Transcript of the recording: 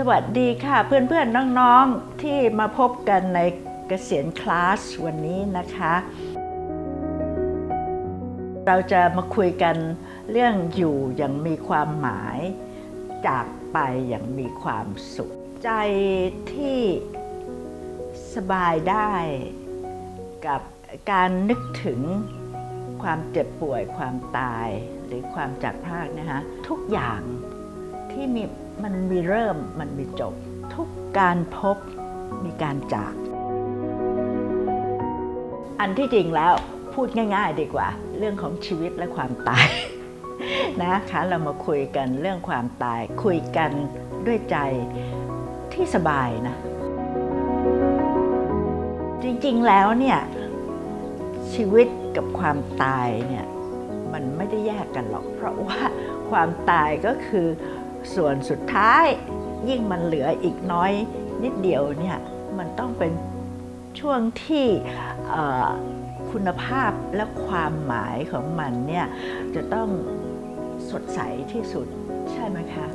สวัสดีค่ะเพื่อนๆน้องๆที่มาพบกันในเกษียณคลาสวันนี้นะคะ เราจะมาคุยกันเรื่องอยู่อย่างมีความหมาย จากไปอย่างมีความสุข ใจที่สบายได้กับการนึกถึงความเจ็บป่วยความตายหรือความจากพรากนะคะทุกอย่าง ที่มีมันมีเริ่มมันมีจบ ทุกการพบมีการจาก อันที่จริงแล้วพูดง่าย ๆ ดีกว่า เรื่องของชีวิตและความตายนะคะเรามาคุยกันเรื่องความตาย คุยกันด้วยใจที่สบายนะ จริงๆแล้วเนี่ยชีวิตกับความตายเนี่ยมันไม่ได้แยกกันหรอก เพราะว่าความตายก็คือ ส่วนสุดท้ายยิ่งมันเหลืออีกน้อยนิดเดียวเนี่ยมันต้องเป็นช่วงที่คุณภาพและความหมายของมันเนี่ยจะต้องสดใสที่สุดใช่ไหมคะ